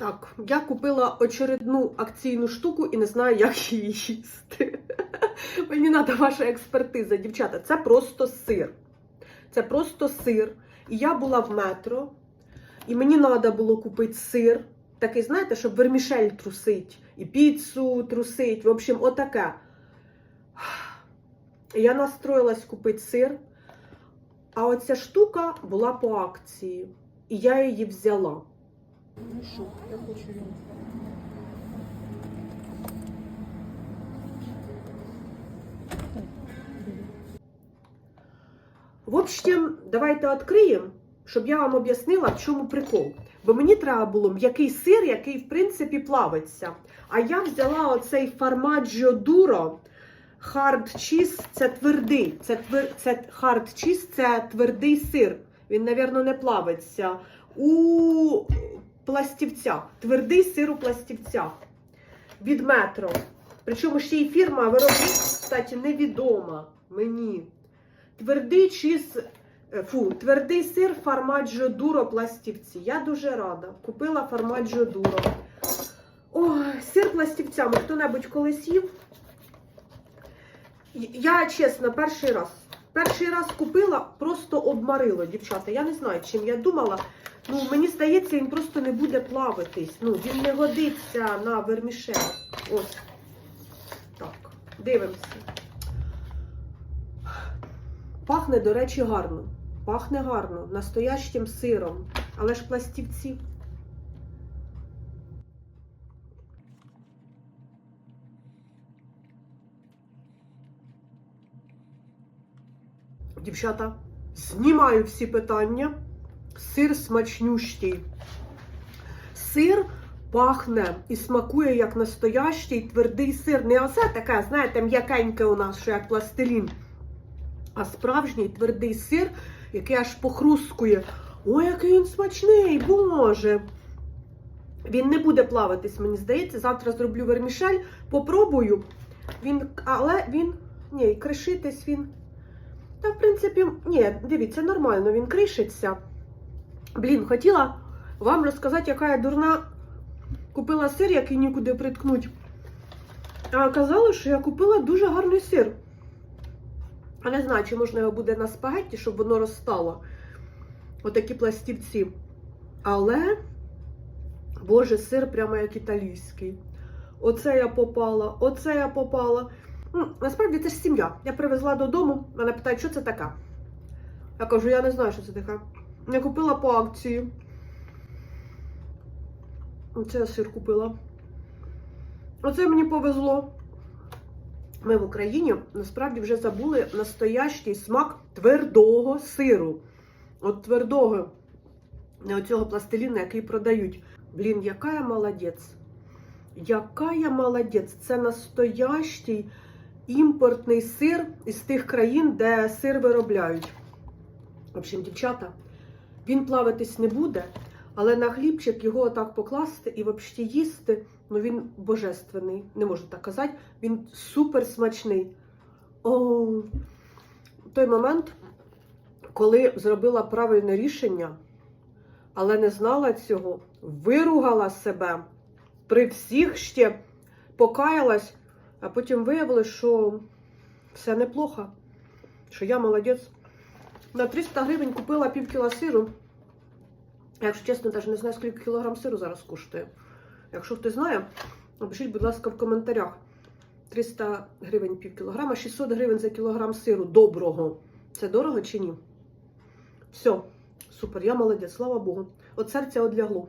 Так, я купила очередну акційну штуку і не знаю, як її їсти. Мені треба ваша експертиза, дівчата. Це просто сир. Це просто сир. І я була в метро, і мені треба було купити сир. Такий, знаєте, щоб вермішель трусить, і піцу трусить. В общем, отаке. Я настроїлась купити сир, а оця штука була по акції. І я її взяла. Ну що, я хочу його. В общем, давайте відкриємо, щоб я вам об'яснила, в чому прикол. Бо мені треба було м'який сир, який, в принципі, плавиться. А я взяла оцей формаджо дуро. Hard cheese – це твердий. Це, твер... це hard cheese – це твердий сир. Він, мабуть, не плавиться. У пластівцях. Твердий сир у пластівцях. Від метро. Причому ще й фірма виробник, кстати, невідома мені. Твердий чіз, е, фу, твердий сир Фармаджо Дуро пластівці. Я дуже рада. Купила Фармаджо Дуро. Ой, сир пластівцями. Хто-небудь колись їв? Я чесно, перший раз. Перший раз купила, просто обмарило, дівчата. Я не знаю, чим я думала. Ну, мені здається, він просто не буде плавитись. Ну, він не годиться на вермішель. Ось. Так, дивимося. Пахне, до речі, гарно. Пахне гарно, настоящим сиром. Але ж пластівці. Дівчата, знімаю всі питання. Сир смачнющий. Сир пахне і смакує як настоящий твердий сир. Не оце таке, знаєте, м'якеньке у нас, що як пластилін. А справжній твердий сир, який аж похрускує. Ой, який він смачний, боже! Він не буде плаватись, мені здається. Завтра зроблю вермішель, попробую. Він, але він. Ні, кришитись він. Та, в принципі, ні, дивіться, нормально, він кришиться. Блін, хотіла вам розказати, яка я дурна купила сир, який нікуди приткнуть. А оказалось, що я купила дуже гарний сир. А не знаю, чи можна його буде на спагетті, щоб воно розстало. Отакі пластівці. Але, боже, сир прямо як італійський. Оце я попала, оце я попала. Насправді це ж сім'я. Я привезла додому, мене питають, що це таке. Я кажу, я не знаю, що це таке. Я купила по акції. Оце я сир купила. Оце мені повезло. Ми в Україні насправді вже забули настоящий смак твердого сиру. От твердого, не оцього пластиліна, який продають. Блін, яка я молодець. Яка я молодець. Це настоящий імпортний сир із тих країн, де сир виробляють. В общем, дівчата, він плавитись не буде, але на хлібчик його отак покласти і взагалі їсти. Ну, він божественний, не можу так казати. Він супер смачний. О, той момент, коли зробила правильне рішення, але не знала цього, виругала себе при всіх ще покаялась, а потім виявилось, що все неплохо, що я молодець. На 300 гривень купила пів кіла сиру. Якщо чесно, навіть не знаю, скільки кілограм сиру зараз коштує. Якщо хтось знає, напишіть, будь ласка, в коментарях. 300 гривень пів кілограма, 600 гривень за кілограм сиру доброго. Це дорого чи ні? Все, супер, я молодець, слава Богу. От серця одлягло.